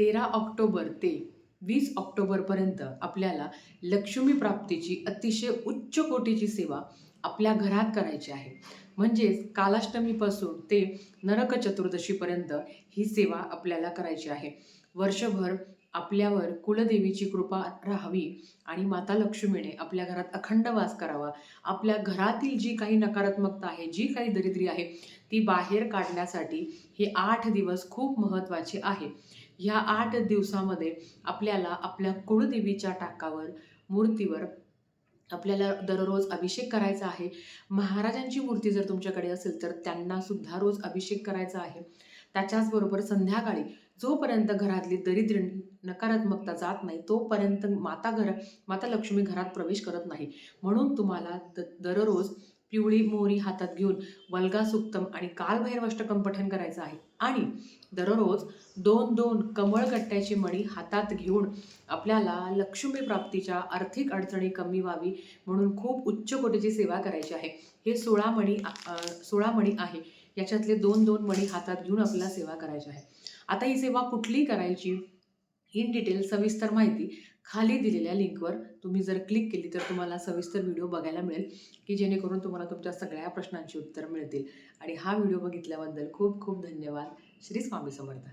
तेरा ऑक्टोबर ते वीस ऑक्टोबरपर्यंत आपल्याला लक्ष्मी प्राप्तीची अतिशय उच्च कोटीची सेवा आपल्या घरात करायची आहे. म्हणजेच कालाष्टमीपासून ते नरक चतुर्दशीपर्यंत ही सेवा आपल्याला करायची आहे. वर्षभर आपल्यावर कुलदेवीची कृपा राहावी आणि माता लक्ष्मीने आपल्या घरात अखंड वास करावा. आपल्या घरातील जी काही नकारात्मकता आहे जी काही दरिद्री आहे ती बाहेर काढण्यासाठी हे आठ दिवस खूप महत्त्वाचे आहे. ह्या आठ दिवसामध्ये आपल्याला आपल्या कुळदेवीच्या टाकावर मूर्तीवर आपल्याला दररोज अभिषेक करायचा आहे. महाराजांची मूर्ती जर तुमच्याकडे असेल तर त्यांना सुद्धा रोज अभिषेक करायचा आहे. त्याच्याचबरोबर संध्याकाळी जोपर्यंत घरातली दरिद्र नकारात्मकता जात नाही तोपर्यंत माता घर माता लक्ष्मी घरात प्रवेश करत नाही. म्हणून तुम्हाला द दररोज पिवळी मोहरी हातात घेऊन वल्गा सुक्तम आणि कालभैरवाष्टकम पठण करायचं आहे. आणि दररोज दोन दोन कमळगट्ट्याची मणी हातात घेऊन आपल्याला लक्ष्मी प्राप्तीच्या आर्थिक अडचणी कमी व्हावी म्हणून खूप उच्च कोटीची सेवा करायची आहे. हे सोळा मणी सोळा मणी आहे. याच्यातले दोन दोन मणी हातात घेऊन आपल्याला सेवा करायची आहे. आता ही सेवा कुठली करायची इन डिटेल सविस्तर माहिती खाली दिलेल्या लिंकवर तुम्ही जर क्लिक केली तर तुम्हाला सविस्तर व्हिडिओ बघायला मिळेल की जेणेकरून तुम्हाला तुमच्या सगळ्या प्रश्नांची उत्तरं मिळतील. आणि हा व्हिडिओ बघितल्याबद्दल खूप खूप धन्यवाद. श्री स्वामी समर्थ.